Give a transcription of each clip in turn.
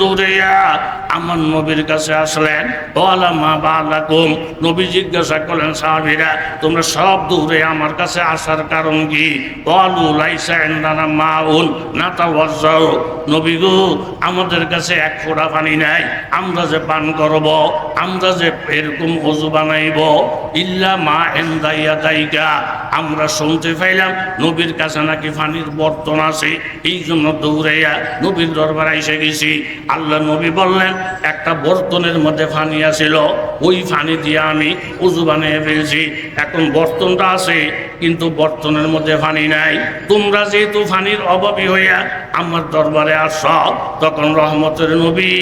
দৌড়াইয়া আমার নবীর কাছে আসলেন। ওয়ালা মা বালাকুম। নবী জিজ্ঞাসা করলেন, সাহাবিরা, তোমরা সব দৌড়ে আমার কাছে আসার কারণ কি? গো, আমাদের কাছে এক ফোঁটা পানি নাই, আমরা যে পান করব, আমরা যে এরকম অজু বানাইব, ইল্লা মা এন্দাইয়া দাইকা আমরা শুনতে পাইলাম, নবীর কাছে নাকি পানির বর্তন আছে এই জন্য দৌড়াইয়া নবীর দরবার এসে গেছি। আল্লাহ নবী বললেন, একটা বর্তনের মধ্যে ফানি আছিল, ওই ফানি দিয়ে আমি উজু বানিয়ে ফেলছি। এখন বর্তনটা আছে, কিন্তু বর্তনের মধ্যে ফানি নাই। তোমরা যেহেতু ফানির অভাবী হইয়া আমার দরবারে আস। তখন রহমতের নবী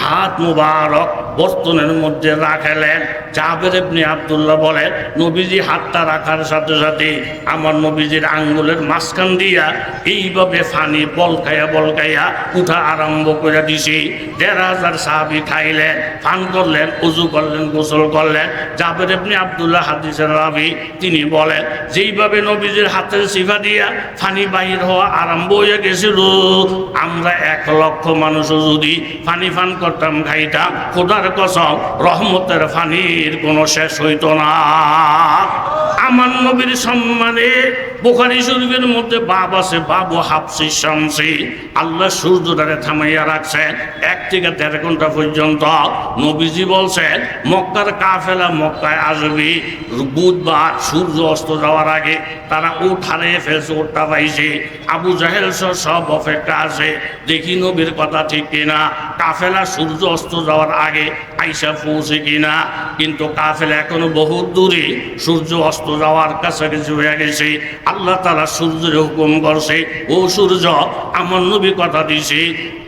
হাত মুবারক বর্তনের মধ্যে রাখালেন। জাবের ইবনে আব্দুল্লাহ বলেন, নবীজি হাতটা রাখার সাথে সাথে আমার নবীজির আঙ্গুলের মাঝখান দিয়া এইভাবে ফানি বলকাইয়া বলকাইয়া উঠা আরম্ভ করে দিছি। দেড় হাজার সাহাবি খাইলেন ফান করলেন, উজু করলেন, গোসল করলেন। জাবের ইবনে আব্দুল্লাহ হাদিসের রাবি, তিনি বলেন, যেইভাবে নবীজির হাতের সিফা দিয়া ফানি বাহির হওয়া আরম্ভ হয়ে গেছিল আমরা এক লক্ষ মানুষ যদি ফানি ফান করতাম খাইতাম খোদার কসম, রহমতের ফানির কোনো শেষ হইতো না। নবীর সম্মানে বোখারি শরীফের মধ্যে বাব আছে বাবু হাফসি শামসি। আল্লাহ সূর্যটারে থামাইয়া রাখছেন এক থেকে দেড় ঘণ্টা পর্যন্ত নবীজি বলছেন, মক্কার কাফেলা মক্কায় আসবি। বুধবার সূর্য অস্ত যাওয়ার আগে তারা উঠ ফেলছে ওটা পাইছে। আবু জাহেল সব অপেক্ষা আছে। দেখি নবীর কথা ঠিক কিনা? কাফেলা সূর্য অস্ত যাওয়ার আগে আইসা পৌঁছে কিনা? কিন্তু কাফেলা এখনও বহু দূরে। সূর্য অস্ত যাওয়ার কাছাকাছি হয়ে গেছে। আল্লাহ তারা সূর্যের হুকুম করছে, ও সূর্য, আমার নবী কথা দিছে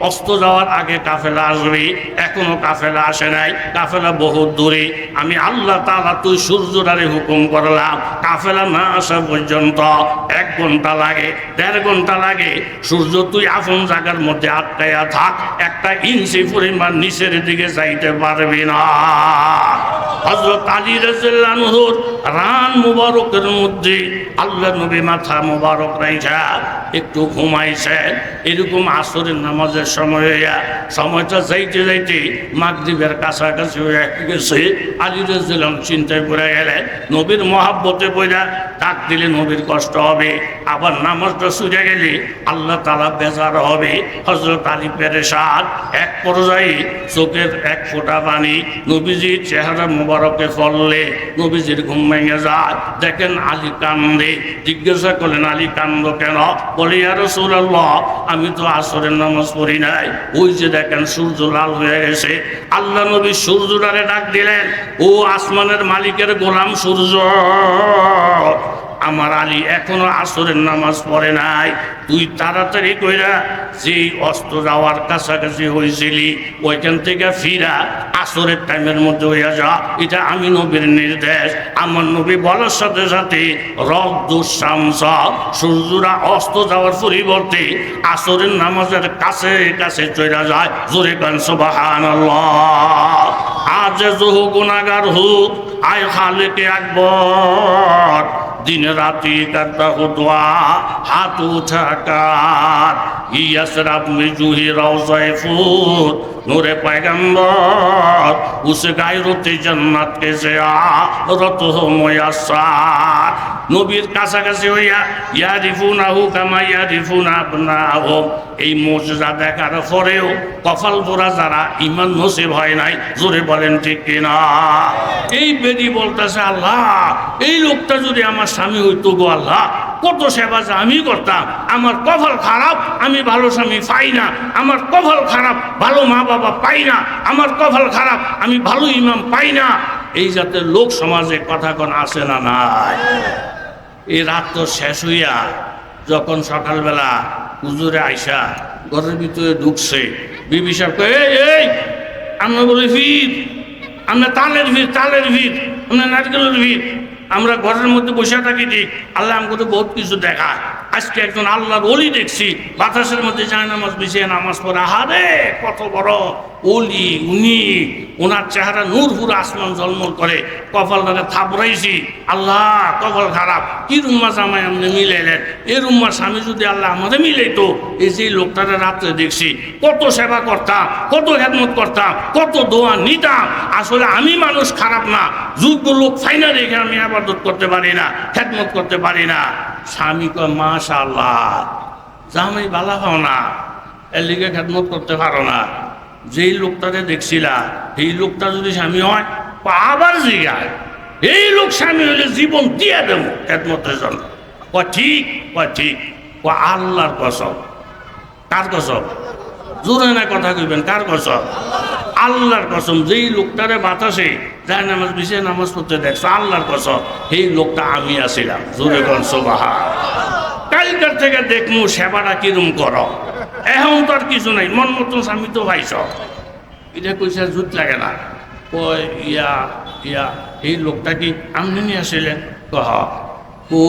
অস্ত যাওয়ার আগে কাফেলা আসবে, এখনও কাফেলা আসে নাই, কাফেলা বহু দূরে। আমি আল্লাহ তালা তুই সূর্যটারে হুকুম করলাম, কাফেলা না আসা পর্যন্ত এক ঘণ্টা লাগে, দেড় ঘণ্টা লাগে। সূর্য, তুই আপন জায়গার মধ্যে আটকাইয়া থাক, একটা ইঞ্চি পরিমাণ নিচের দিকে যাইতে পারবি না। হজরত আলী রাজুর রান মুবারকের মধ্যে আল্লাহ নবী মাথা মুবারক রাইছা একটু ঘুমাইছে, এরকম আসরের নামাজের সময় হইয়া সময়টা যাইতে যাইতে মাগরিবের কাছাকাছি হয়ে গেছে। আলী রাজুলাম চিন্তায় পড়ে গেলে নবীর মহাব্বতে পড়া ডাক দিলে নবীর কষ্ট হবে, আবার নামাজটা সুজে গেলে আল্লাহ তালা বেজার হবে। হজরত আলী পেরেশাদ এক পর্যায়ে চোখের এক ফোঁটা পানি নবীজির চেহারা মোবারকে ফললে, নবীজির ঘুম ভেঙে যায়। দেখেন আলী কান্দে, জিজ্ঞাসা করলেন, আলী, কান্দ কেন? বলি আর সুরাল্লাহ আমি তো আসরের নামাজ পড়ি নাই। ওই যে দেখেন, সূর্য লাল হয়ে গেছে। আল্লাহ নবী সূর্যটারে ডাক দিলেন, ও আসমানের মালিকের গোলাম সূর্য আমার আলী এখনও আসরের নামাজ পড়ে নাই। তুই তাড়াতাড়ি কইরা যেই অস্ত যাওয়ার কাছাকাছি হয়েছিলি ওইখান থেকে ফিরা, আসরের টাইমের মধ্যে হইয়া যা। এটা আমি নবীর নির্দেশ। আমার নবী বলার সাথে সাথে রব্দুসামস সূর্যরা অস্ত যাওয়ার পরিবর্তে আসরের নামাজের কাছে কাছে চলে যায়। জোরে কান সুবাহান আজ জহু গুণাগার হুক, আয় খালেকে আকবর। दिन रात करता हो दुआ हाथ उठाकर यसरफ में जूही रोज़े নূরে উসে উস গায়রতি জান্নাত কে রত ময়াসা নবীর কাছাকাছি হইয়া, ইয়ারিফুনাহু কামা না আবনাহুম। এই মুজিজা দেখার পরেও কফাল পোড়া যারা ইমান নসিব হয় নাই, জোরে বলেন ঠিক কিনা? এই বেদি বলতেছে, আল্লাহ, এই লোকটা যদি আমার স্বামী হইতো গো আল্লাহ কত সেবা যে আমি করতাম। আমার কপাল খারাপ, আমি ভালো স্বামী পাই না। আমার কপাল খারাপ, ভালো মা বাবা পাই না। আমার কপাল খারাপ, আমি ভালো ইমাম পাই না। এই জাতের লোক সমাজে কথা কোন আসে না নাই? এই রাত তো শেষ হইয়া, যখন সকালবেলা হুজুরে আইসা ঘরের ভিতরে ঢুকছে, বিবি সাহেব এই এই আমরা বলি ভিড় আমরা তালের ভিড় তালের ভিড় আমরা নারকেলের ভিড় আমরা ঘরের মধ্যে বসে থাকি ঠিক আল্লাহ আমাকে তো বহুত কিছু দেখায়। আজকে একজন আল্লাহর অলি দেখছি, বাতাসের মধ্যে নামাজ বিছিয়ে নামাজ পড়ে। আহারে, কত বড় অলি উনি ওনার চেহারা নূর আসমান জলমল করে কপাল ধরে থাপড়াইছি। আল্লাহ, কপাল খারাপ। কি রুম্মা জামাই আপনি মিলাইলেন? এই রুম্মার স্বামী যদি আল্লাহ আমাদের মিলাইতো, এই যে লোকটারে রাত্রে দেখছি, কত সেবা করতাম কত হেদমত করতাম কত দোয়া নিতাম আসলে আমি মানুষ খারাপ না, যোগ্য লোক ফাইনা রেখে আমি আবাদত করতে পারি না, খেদমত করতে পারি না। স্বামী কয় মাশা আল্লাহ জামাই বালা পাও না, এর লিগে খেদমত করতে পারো না। যেই লোকটাকে দেখছিলা এই লোকটা যদি স্বামী হয়, ও আবার জিগায়। এই লোক স্বামী হলে জীবন দিয়ে দেব খেদমতের জন্য। ও ঠিক ও ঠিক, ও আল্লাহর কসম। কার কসম? জোরে না কথা কইবেন, কার কসম? আল্লাহর কসম, যেই লোকটারে বাতাসে যায় নামাজ বিষয়ে নামাজ পড়তে দেখছ আল্লাহর কসম এই লোকটা আমি আছিলাম। জোরে কন সোবাহা কালকার থেকে দেখমু, সেবাটা কিরম করো। এখন তো আর কিছু নাই। মন মতন স্বামী তো ভাইছ। এটা কইসা জুত লাগে না। কয়, ইয়া ইয়া এই লোকটা কি আমনি নিয়ে আসিলেন? কহ, ও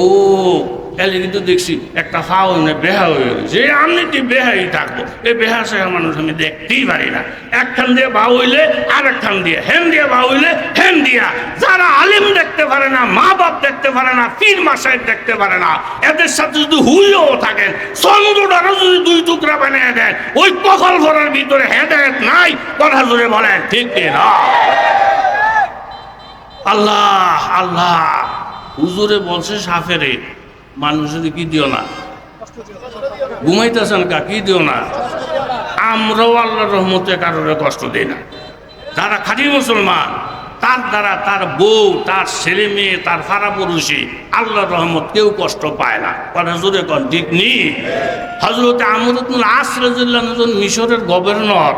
এলে কিন্তু দেখছি একটা ফাও না বেহা হয়ে যে আমনি কি বেহাই থাকব? এই বেহা সেহা মানুষ আমি দেখতেই পারি না। একখান দিয়ে বা হইলে আর একখান দিয়ে, হেন দিয়ে বা হইলে হেন দিয়া। যারা আলিম দেখতে পারে না মা বাপ দেখতে পারে না, পীর মাসায় দেখতে পারে না, এদের সাথে যদি হুইও থাকেন, চন্দ্রটারও যদি দুই টুকরা বানিয়ে দেন, ওই কখল ভরার ভিতরে হেদায়ত নাই, কথা জোরে বলেন, ঠিক না? আল্লাহ আল্লাহ, হুজুরে বলছে সাফেরে মানুষের কি দিও না? ঘুমাইতেছেন কা, কি দিও না? আমরাও আল্লাহ রহমতে কারোর কষ্ট দিই না। যারা খাঁটি মুসলমান, তার দ্বারা তার বউ, তার ছেলে মেয়ে, তার ফারা পুরুষী আল্লাহর রহমত কেউ কষ্ট পায় না। কথা জোরে কন, ঠিক নি? হজরত আমরুদ্দুল আসরাজুল্লাহ মিশরের গভর্নর,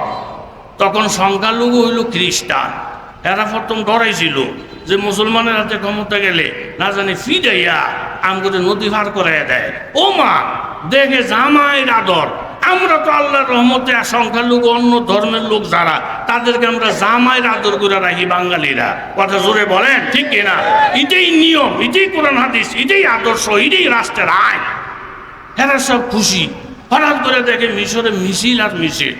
তখন সংখ্যালঘু হইল খ্রিস্টান। এরা প্রথম ডরাইছিল যে মুসলমানের হাতে ক্ষমতা গেলে না জানি ফিরাইয়া আমাদের নদী পার করে দেয়। ও মা দেখে জামাইয়ের আদর। আমরা তো আল্লাহর রহমতে সংখ্যালঘু অন্য ধর্মের লোক যারা, তাদেরকে আমরা জামাইয়ের আদর করে রাখি বাঙালিরা। কথা জোরে বলেন, ঠিক কিনা এটাই নিয়ম, এটাই কোরআন হাদিস, এটাই আদর্শ, এটাই রাষ্ট্রের আইন। এরা সব খুশি। হঠাৎ করে দেখে মিশরে মিছিল আর মিছিল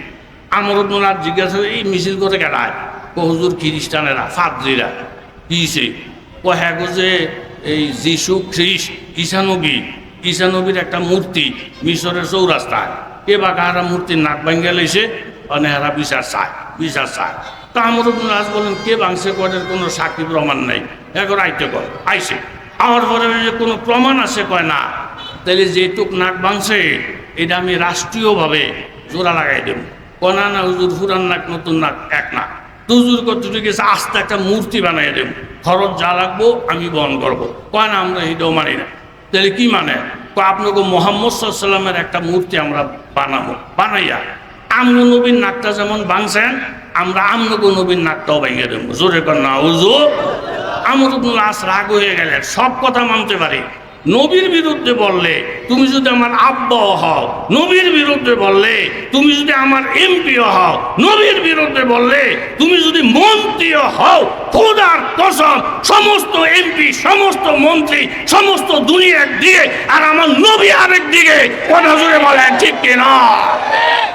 আমার আর জিজ্ঞাসা এই মিছিল করে কেনায় ও হুজুর খ্রিস্টানেরা ফাদ্রিরা কিসে ও হ্যাঁ যে এই যিশু খ্রিস্ট ঈশানবী। ঈশানবীর একটা মূর্তি মিশরের চৌরাস্তায়। কে বা কাহারা মূর্তির নাক ভাঙ্গে লেছে অনেহারা বিচার চায় বিচার চায় তা আমার আজ বলেন, কে বাংশে করের কোনো সাক্ষী প্রমাণ নেই? এখন আইতে কর আইসে আমার পরে যে কোনো প্রমাণ আছে, কয় না তাহলে যেটুক নাক ভাঙছে এটা আমি রাষ্ট্রীয়ভাবে জোড়া লাগাই দেব। কনা না হুজুর, ফুরান নাক, নতুন নাক, এক নাক। তুজুর কতটুকু গেছে আস্তে একটা মূর্তি বানাই দেব। খরচ যা লাগবো, আমি বহন করব। কয় না, আমরা এটাও মানি না। তাহলে কি মানে? আপনাকে মোহাম্মদ সাল্লামের একটা মূর্তি আমরা বানাবো। বানাইয়া আমনু নবীন নাকটা যেমন বানছেন, আমরা আমনগো নবীন নাকটাও ভেঙে দেবো। জোরে কর না ইবনুল আস রাগ হয়ে গেলেন। সব কথা মানতে পারি। নবীর বিরুদ্ধে বললে, তুমি যদি আমার আব্বাও হও, নবীর বিরুদ্ধে বললে, তুমি যদি আমার এমপিও হও, নবীর বিরুদ্ধে বললে, তুমি যদি মন্ত্রীও হও, খোদার কসম, সমস্ত এমপি, সমস্ত মন্ত্রী, সমস্ত দুনিয়া একদিকে আর আমার নবী আরেক দিকে। কথা জুড়ে বলেন, ঠিক কিনা?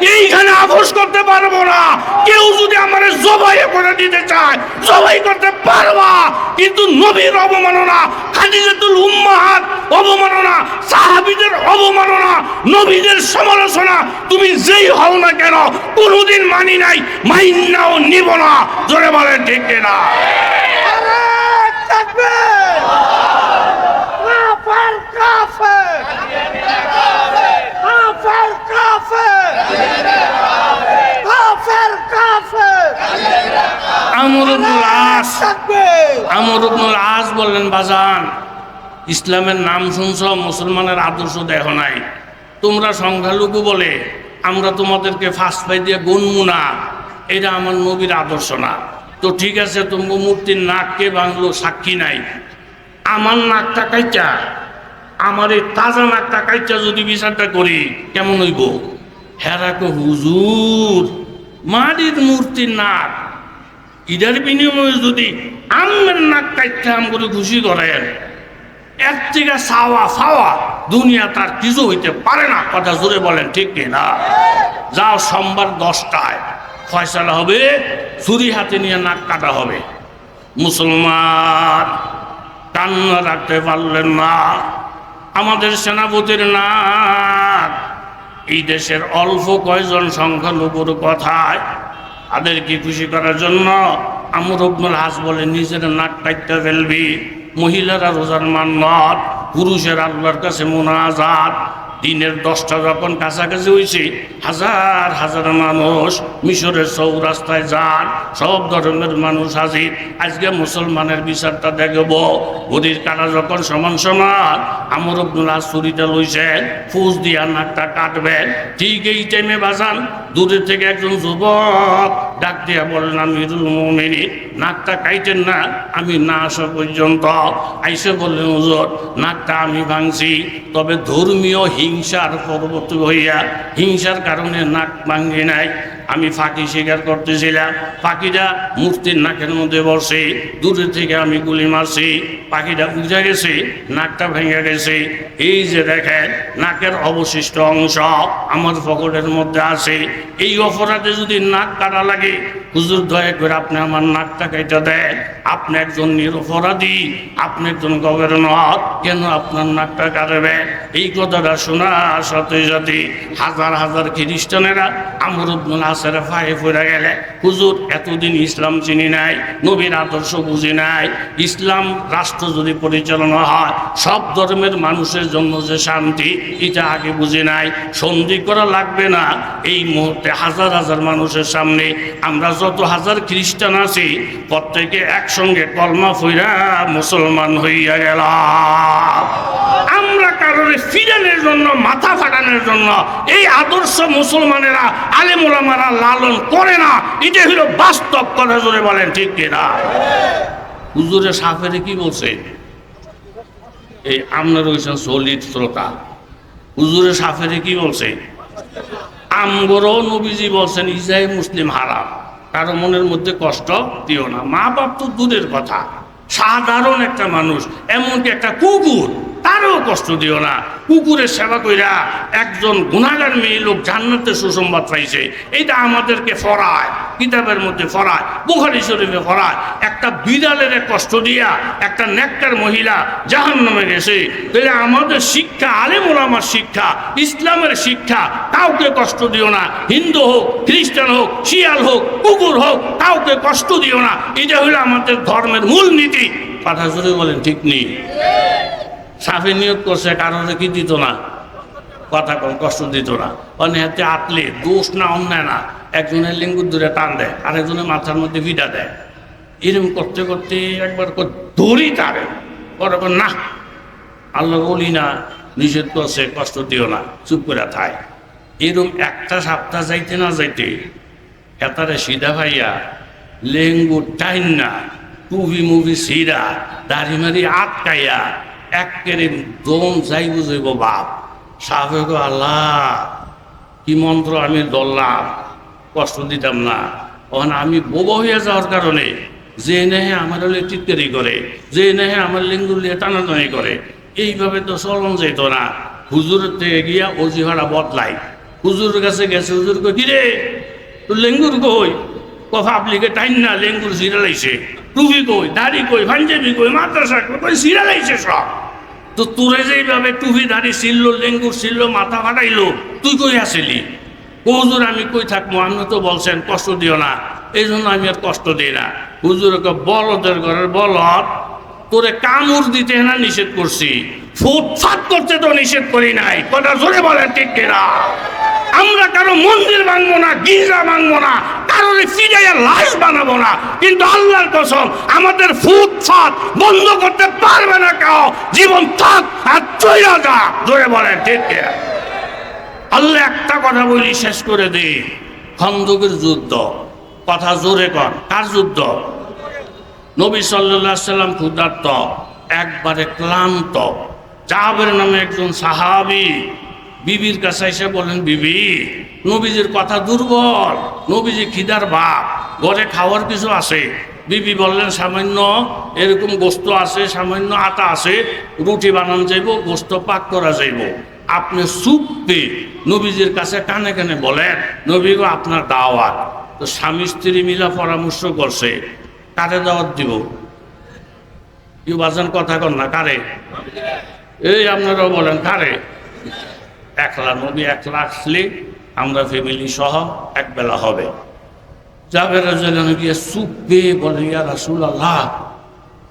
এইখানে আপোষ করতে পারব না। কেউ যদি আমার জবাই করে দিতে চায়, জবাই করতে পারবা। কিন্তু নবীর অবমাননা খাদিজাতুল উম্মাহাত অবমাননা, সাহাবিদের অবমাননা, নবীদের সমালোচনা, তুমি যেই হও না কেন, কোনোদিন মানি নাই মাইনাও নিব না, জোরে বলে ঠিক না আমরুল আস আস বললেন, বাজান ইসলামের নাম শুনছ, মুসলমানের আদর্শ দেখো নাই। তোমরা সংখ্যালঘু বলে, আমরা তোমাদেরকে ফাঁস পাই দিয়ে গণমু না। এটা আমার নবীর আদর্শ না। তো ঠিক আছে, তোমার মূর্তির নাককে বাংলো সাক্ষী নাই। আমার নাকটা কাইটা, আমার এই তাজা নাকটা কাইটা যদি বিচারটা করি, কেমন হইব? হেরাকে হুজুর, মাটির মূর্তির নাক। ইদার বিনিময়ে যদি আমের নাক কাইতে আম করে খুশি করেন এর থেকে সাওয়া ফাওয়া, দুনিয়া তার কিছু হইতে পারে না। কথা জোরে বলেন, ঠিক না? যাও সোমবার দশটায়। ফয়সালা হবে, ছুরি হাতে নিয়ে নাক কাটা হবে। মুসলমান, কান্না রাখতে পারলেন না। আমাদের সেনাপতির নাক। এই দেশের অল্প কয়জন সংখ্যালঘুর কথায় তাদেরকে খুশি করার জন্য? আমর হাস বলে, নিজের নাক কাটতে ফেলবি। মহিলারা রোজার মান্নত পুরুষের আল্লাহর কাছে মোনাজাত। দিনের দশটা যখন কাছাকাছি হয়েছে হাজার হাজার মানুষ মিশরের চৌরাস্তায় যান, সব ধরনের মানুষ হাজির। আজকে মুসলমানের বিচারটা দেখব। গদির কাটা যখন সমান সমান, আমর আব্দুল হাস ছুরিটা লইছেন, ফুস দিয়া নাকটা কাটবেন। ঠিক এই টাইমে বাজান, দূরে থেকে একজন যুবক ডাক দিয়া বললেন, আমি মেনি নাকটা কাইটেন না, আমি না আসা পর্যন্ত। আইসে বললেন, হুজুর, নাকটা আমি ভাঙছি, তবে ধর্মীয় হিংসার পরবর্তী হইয়া, হিংসার কারণে নাক ভাঙি নাই। আমি ফাঁকি শিকার করতেছিলাম। পাখিটা মূর্তির নাকের মধ্যে বসে দূরে থেকে আমি গুলি মারছি পাখিটা বুঝে গেছে, নাকটা ভেঙে গেছে। এই যে দেখেন, নাকের অবশিষ্ট অংশ আমার পকেটের মধ্যে আছে। এই অপরাধে যদি নাক কাটা লাগে হুজুর, দয়া করে আপনি আমার নাকটা কেটে দেন। আপনি একজন নিরপরাধী, আপনি একজন গভর্নর, কেন আপনার নাকটা কাটবেন এই কথাটা শোনার সাথে সাথে হাজার হাজার খ্রিস্টানেরা আমর উদ্দিন হাসের ফায়ে পড়ে গেলে। হুজুর, এতদিন ইসলাম চিনি নাই, নবীর আদর্শ বুঝি নাই। ইসলাম রাষ্ট্র যদি পরিচালনা হয়, সব ধর্মের মানুষের জন্য যে শান্তি, এটা আগে বুঝি নাই। সন্ধি করা লাগবে না। এই মুহূর্তে হাজার হাজার মানুষের সামনে আমরা যত হাজার খ্রিস্টান আছি, প্রত্যেকে একসঙ্গে কলমা ফইরা মুসলমান হইয়া গেলাম আমরা কারণে ফিরানের জন্য, মাথা ফাটানোর জন্য এই আদর্শ মুসলমানেরা আলেমুলামারা লালন করে না। এটা হলো বাস্তব কথা, জোরে বলেন, ঠিক কিনা? হুজুরে সাফেরে কি বলছে? এই আমরা হয়েছেন সলিড শ্রোতা, হুজুরে সাফেরে কি বলছে? আমগরও নবীজি বলছেন ইসাই মুসলিম হারাম। কারও মনের মধ্যে কষ্ট দিও না। মা বাপ তো দূরের কথা। সাধারণ একটা মানুষ, এমনকি একটা কুকুর। তারও কষ্ট দিও না। কুকুরের সেবা কইরা একজন গুণাগার মেয়ে লোক জান্নাতে সুসংবাদ পাইছে। এটা আমাদেরকে ফরায়, কিতাবের মধ্যে ফরায়, বুখারি শরীফে ফরায়। একটা বিড়ালের কষ্ট দিয়া একটা নেকটার মহিলা জাহান নামে গেছে। তাহলে আমাদের শিক্ষা আলেমুল আমার শিক্ষা, ইসলামের শিক্ষা, কাউকে কষ্ট দিও না। হিন্দু হোক, খ্রিস্টান হোক, শিয়াল হোক, কুকুর হোক, কাউকে কষ্ট দিও না। এটা হলো আমাদের ধর্মের মূল নীতি কথা বলেন, ঠিক নেই। সাফে নিয়োগ করছে, কারণে কি দিত না? কথা কম, কষ্ট দিত না। মানে হাতে আতলে, দোষ না, অন্যায় না। একজনের লিঙ্গুর দূরে টান দেয়, আরেকজনের মাথার মধ্যে ভিডা দেয়। এরকম করতে করতে একবার দড়ি তারে। পরে না, আল্লাহ বলি না, নিষেধ করছে, কষ্ট দিও না, চুপ করে থাই এরকম একটা সপ্তাহ যাইতে না যাইতে, এতারে সিধা ভাইয়া লেঙ্গু টাইন না টুভি মুভি সিরা দাড়ি মারি আটকাইয়া একেরে দম যাই বুঝইব বাপ। সাহেব আল্লাহ, কি মন্ত্র আমি দললাম কষ্ট দিতাম না। তখন আমি বোবা হইয়া যাওয়ার কারণে যে নেহে আমার হলে টিটকারি করে, যে নেহে আমার লিঙ্গুর লিয়ে টানাটানি করে, এইভাবে তো চলন যেত না। হুজুরের থেকে গিয়া অজিহারা বদলাই। হুজুরের কাছে গেছে, হুজুর কই কিরে, তোর লেঙ্গুর কই? কথা আপলিকে টাইন না, লেঙ্গুর সিরালাইছে টুপি কই, দাড়ি কই, পাঞ্জাবি কই, মাদ্রাসা কই কই সিরালাইছে সব। তো তোরে যেইভাবে টুপি দাড়ি ছিললো লেঙ্গুর ছিল মাথা ফাটাইলো, তুই কই আসিলি? হুজুর আমি কই থাকব আপনি তো বলছেন, কষ্ট দিও না। এই জন্য আমি আর কষ্ট দিই না। হুজুরকে বলদের ঘরের বলদ, তোরে কামড় দিতে না নিষেধ করছি। ফুটফাট করতে তো নিষেধ করি নাই। কথা জোরে বলেন, ঠিক কিনা? আমরা কারও মন্দির ভাঙবো না, গির্জা ভাঙবো না, কারোর ফিরাইয়া লাশ বানাবো না। কিন্তু আল্লাহর কসম, আমাদের ফুটফাট বন্ধ করতে পারবে না কেউ। জীবন থাক আর চইরা যা জোরে বলেন, ঠিক কিনা? আল্লাহ একটা কথা বলি, শেষ করে দে খন্দকের যুদ্ধ। কথা জোরে কর কার যুদ্ধ? নবী সাল্লাহ সাল্লাম ক্ষুদার্ত একবারে ক্লান্ত। জাহাবের নামে একজন সাহাবি বিবির কাছে এসে বলেন বিবি, নবীজির কথা দুর্বল, নবীজি খিদার বাপ, ঘরে খাওয়ার কিছু আছে? বিবি বললেন, সামান্য এরকম গোস্ত আছে, সামান্য আটা আছে, রুটি বানান যাইব, গোস্ত পাক করা যাইব। আপনি সুপে নবীজির কাছে কানে কানে বলেন, নবী গো, আপনার দাওয়াত। তো স্বামী স্ত্রী মিলা পরামর্শ করছে, কারে দাওয়াত দিব? কথা কর না, কারে? এই আপনারাও বলেন, কারে? একলা নবী একলা আসলে আমরা ফ্যামিলি সহ একবেলা হবে। জাবের গিয়ে সুপে বলে, ইয়া রাসুল আল্লাহ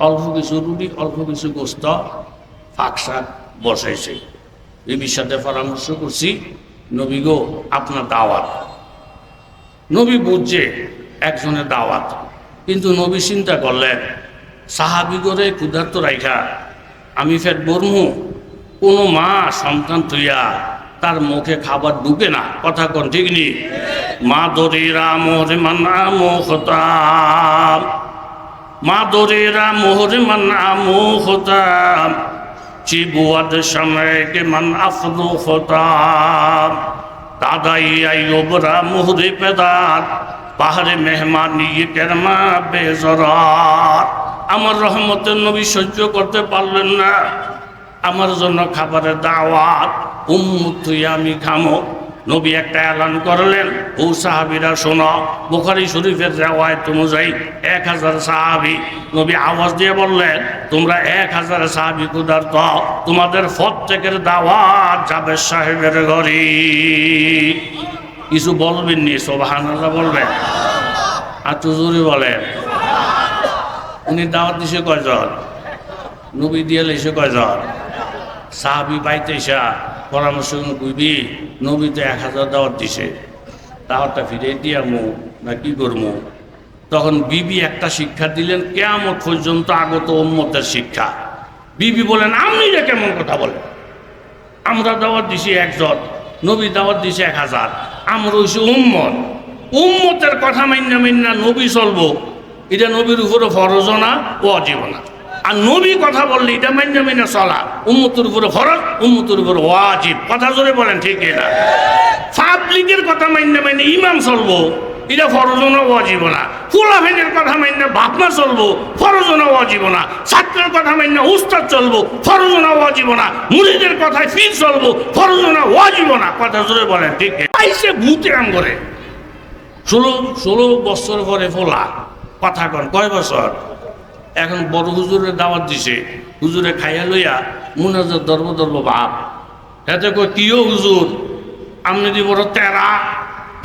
অল্প কিছু রুটি, অল্প কিছু গোস্ত ফাঁকশাক বসাইছে। বিবির সাথে পরামর্শ করছি, নবী গো, আপনার দাওয়াত। নবী বুঝছে একজনের দাওয়াত, কিন্তু নবী চিন্তা করলেন সাহাবিগরে ক্ষুধার্ত রাইখা আমি ফের বর্মু কোনো মা সন্তান তুইয়া তার মুখে খাবার ঢুকে না। কথা কোন ঠিক নি? মা দরে রামরে মান্না মোহতাম মা দরে রামরে মান্না মোহতাম চিবুয়াদ সময় কে মান আফদু হতাম দাদাই আইয়ুবরা মুহরে পেদাত পাহাড়ে মেহমানি কেরমা বেজরাত আমার রহমতের নবী সহ্য করতে পারলেন না। আমার জন্য খাবারের দাওয়াত, উম্মুত আমি খামো নবী একটা এলান করলেন, ও সাহাবিরা শোনো, বুখারি শরীফের রেওয়ায়ত অনুযায়ী এক হাজার সাহাবি, নবী আওয়াজ দিয়ে বললেন, তোমরা এক হাজার সাহাবি কুদার তো তোমাদের প্রত্যেকের দাওয়াত যাবে সাহেবের ঘরে কিছু বলবেন নি সোবাহান বলবেন। আর তুজুরি বলেন। উনি দাওয়াত দিছে কয়জন? নবী দিয়ে লেছে কয়জন? সাহাবি বাইতে ইসা পরামর্শ বুঝবি নবী তো এক হাজার দাওয়াত দিছে। দাওয়াতটা ফিরে দিয়া মু না কি করব তখন বিবি একটা শিক্ষা দিলেন কেমন পর্যন্ত আগত উম্মতের শিক্ষা। বিবি বলেন, আপনি যে কেমন কথা বলেন? আমরা দাওয়াত দিছি একজন, নবী দাওয়াত দিছে এক হাজার। আমরা হইছি উম্মত। উম্মতের কথা মান্না মান্না নবী চলবো। এটা নবীর উপরে ফরজ না ও অজীব না। আর নবী কথা বললে এটা মান্না মান্না চলা। উম্মতের উপরে ফরজ, উম্মতের উপরে ওয়াজিব। কথা জোরে বলেন, ঠিক না? পাবলিকের কথা মান্না মান্না ইমাম চলবো, এটা ফরজ না অজীব না। ফুলাফেনের কথা মান্য বাপমা চলবো, ফরজ না অজীব না। ছাত্রের কথা মান্য উস্তাদ চলবো, ফরজ না অজীব না। মুড়িদের কথায় ফির চলবো, ফরজ না অজীব না। কথা জোরে বলেন, ঠিক আইসে ভূতে আম করে। ষোলো ষোলো বছর পরে ফোলা। কথা কন, কয় বছর? এখন বড় হুজুরের দাওয়াত দিছে, হুজুরে খাইয়া লইয়া মুনাজার দর্ব দর্ব ভাব। এতে কই কিও হুজুর? আপনি দি বড় তেরা।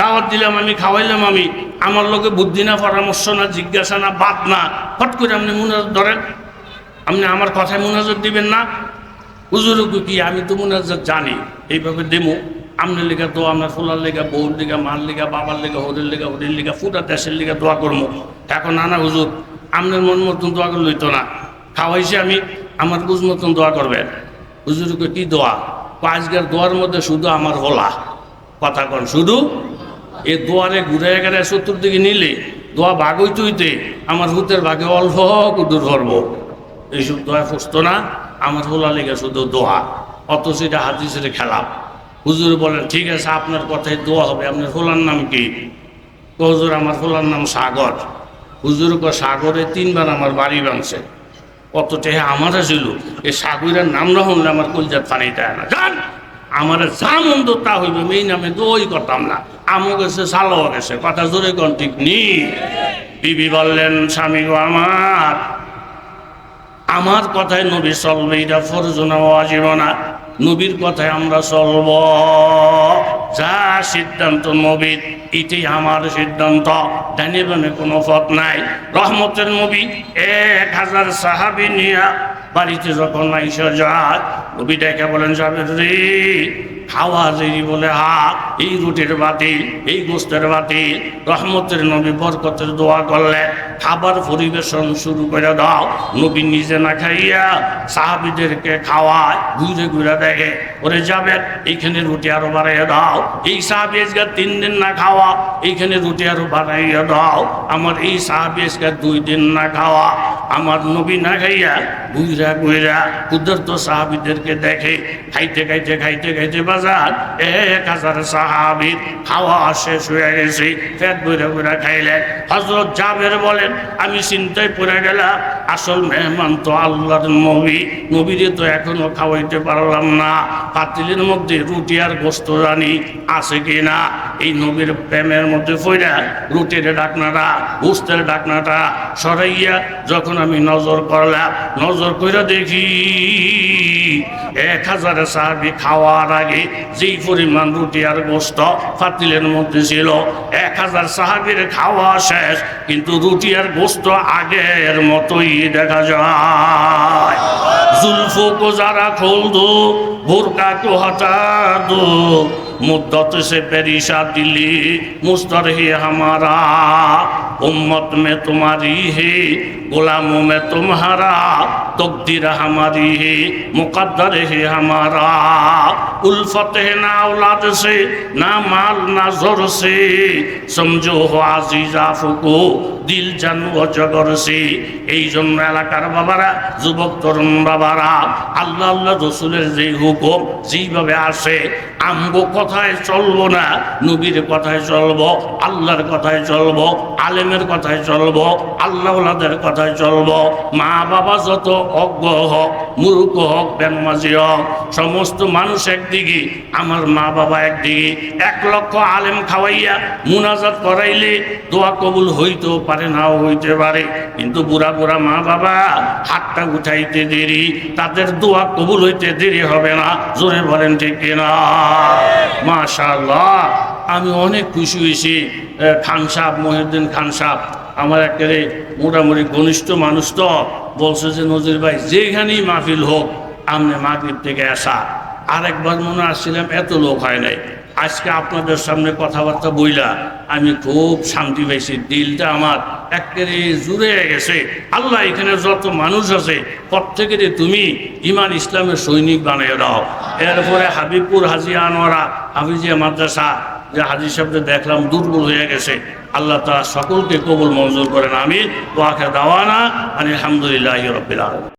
দাওয়াত দিলাম আমি, খাওয়াইলাম আমি। আমার লোকে বুদ্ধি না, পরামর্শ না, জিজ্ঞাসা না, বাদ না। ফট করে আপনি মুনাজার ধরেন আপনি আমার কথায় মুনাজার দিবেন না। হুজুর কি আমি তো মুনাজার জানি, এইভাবে দেমো। আমনের লেগা দোয়া আপনার ফুলার লেগা, বউর লেগা, মার লেগা, বাবার লেগা হরির লেগা হরির লেগা, ফুটা দেশের লেগা দোয়া করব। এখন নানা হুজুর, আমনের মন মতন দোয়া করে লইতো না। খাওয়াইছে আমি, আমার বুঝ মতন দোয়া করবেন। হুজুরকে কি দোয়া? আজকের দোয়ার মধ্যে শুধু আমার হোলা কথা কন, শুধু? এ দোয়ারে ঘুরে গেলে চতুর্দিকে নিলে, দোয়া ভাগ হইতে হইতে আমার হুতের ভাগে অল্প কুদুর করব এইসব দোয়া ফুসতো না, আমার হোলা লেগে শুধু দোয়া অত সেটা হাদিসের খেলাম হুজুর বলেন, ঠিক আছে, আপনার কথায় দোয়া হবে। আপনার হোলার নাম কি? হুজুর, আমার হোলার নাম সাগর। হুজুর ক সাগরে তিনবার আমার বাড়ি ভাঙছে কত টেহে আমার ছিল, এই সাগরের নাম না শুনলে আমার কলজার পানি না। জান আমার যা মন্দ তা হইবে এই নামে দই করতাম না। আমও গেছে, সালও গেছে। কথা জোরে কন, ঠিক নি? বিবি বললেন, স্বামী গো আমার আমার কথায় নবী চলবে এটা ফরজনা ওয়াজিব না। নবীর কথায় আমরা চলব। যা সিদ্ধান্ত নবীর, এটাই আমার সিদ্ধান্ত। ডানে বানে কোনো পথ নাই। রহমতের নবী এক হাজার সাহাবি নিয়া বাড়িতে যখন আইসা যায়, নবী ডেকে বলেন যাবে রে যেই বলে হা এই রুটির বাতিল এই গোস্তের বাতিল রহমতের নবী বরকতের দোয়া করলে খাবার পরিবেশন শুরু করে দাও। নবী নিজে না খাইয়া সাহাবিদেরকে খাওয়ায়, ঘুরে ঘুরে দেখে ওরে যাবেন এইখানে রুটি আরও বাড়াইয়া দাও। এই সাহাবি আজকে তিন দিন না খাওয়া, এইখানে রুটি আরও বাড়াইয়া দাও। আমার এই সাহাবি আজকে দুই দিন না খাওয়া, আমার নবী না খাইয়া গুইরা গুইরা কুদরত সাহাবিদেরকে দেখে খাইতে খাইতে খাইতে খাইতে বাজার এক হাজার সাহাবির খাওয়া শেষ হয়ে গেছে, পেট বইরা বইরা খাইলেন হজরত জাবের বলেন, আমি চিন্তায় পড়ে গেলাম, আসল মেহমান তো আল্লাহর নবী, নবীরে তো এখনও খাওয়াইতে পারলাম না। পাতিলের মধ্যে রুটি আর গোস্ত জানি আছে কি না এই নবীর প্রেমের মধ্যে ফইরা রুটির ডাকনাটা, গোস্তের ডাকনাটা সরাইয়া যখন আমি নজর করলাম, নজর করে দেখি, এক হাজার সাহাবি খাওয়ার আগে যেই পরিমাণ রুটি আর গোস্ত ফাতিলের মধ্যে ছিল, এক হাজার সাহাবির খাওয়া শেষ। কিন্তু রুটি আর গোস্ত আগের মতোই দেখা যায়। জুলফু কোজারা খোল ভোরকা কোহাতা দু। मुद्दत से पेरिशा दिली मुस्तर है हमारा उम्मत में तुम्हारी है गुलामों में तुम्हारा तकदीर हमारी है मुकद्दर है हमारा उल्फत है ना औलाद से ना माल ना जोर से समझो हो আজিজা ফুকু দিল জানু অজগর সে এই জন্য এলাকার বাবারা যুবক তরুণ বাবারা আল্লাহ আল্লাহ রসুলের যে হুকুম যেইভাবে আসে আমগো কথায় চলবো না, নবীর কথায় চলবো, আল্লাহর কথায় চলবো, আলেমের কথায় চলবো আল্লাহদের কথায় চলবো মা বাবা যত অজ্ঞ হোক, মূর্খ হোক, বেনমাজি হোক, সমস্ত মানুষ একদিকে, আমার মা বাবা একদিকে, এক লক্ষ আলেম খাওয়াইয়া মুনাজাত করাইলে দোয়া কবুল হইতেও পারে, নাও হইতে পারে। কিন্তু বুড়া বুড়া মা বাবা হাতটা উঠাইতে দেরি, তাদের দোয়া কবুল হইতে দেরি হবে না, জোরে বলেন ঠিক কিনা? মাশাল্লাহ আমি অনেক খুশি হয়েছি খান সাহেব, মহিউদ্দিন খান সাহেব, আমার একেবারে মোটামুটি ঘনিষ্ঠ মানুষ তো, বলছে যে নজির ভাই যেখানেই মাহফিল হোক, আমনে মাগরীব থেকে আসা। আরেকবার মনে আসছিলাম, এত লোক হয় নাই। আজকে আপনাদের সামনে কথাবার্তা বইলা আমি খুব শান্তি পাইছি। দিলটা আমার একেবারে জুড়ে গেছে। আল্লাহ এখানে যত মানুষ আছে, প্রত্যেকেরই তুমি ইমান ইসলামের সৈনিক বানিয়ে দাও। এরপরে হাবিবপুর হাজি আনোয়ারা হাফিজিয়া মাদ্রাসা, যে হাজি সাহেবদের দেখলাম দুর্বল হয়ে গেছে। আল্লাহ তারা সকলকে কবুল মঞ্জুর করেন আমি ওয়াকে দাওয়ানা আলহামদুলিল্লাহ রবিল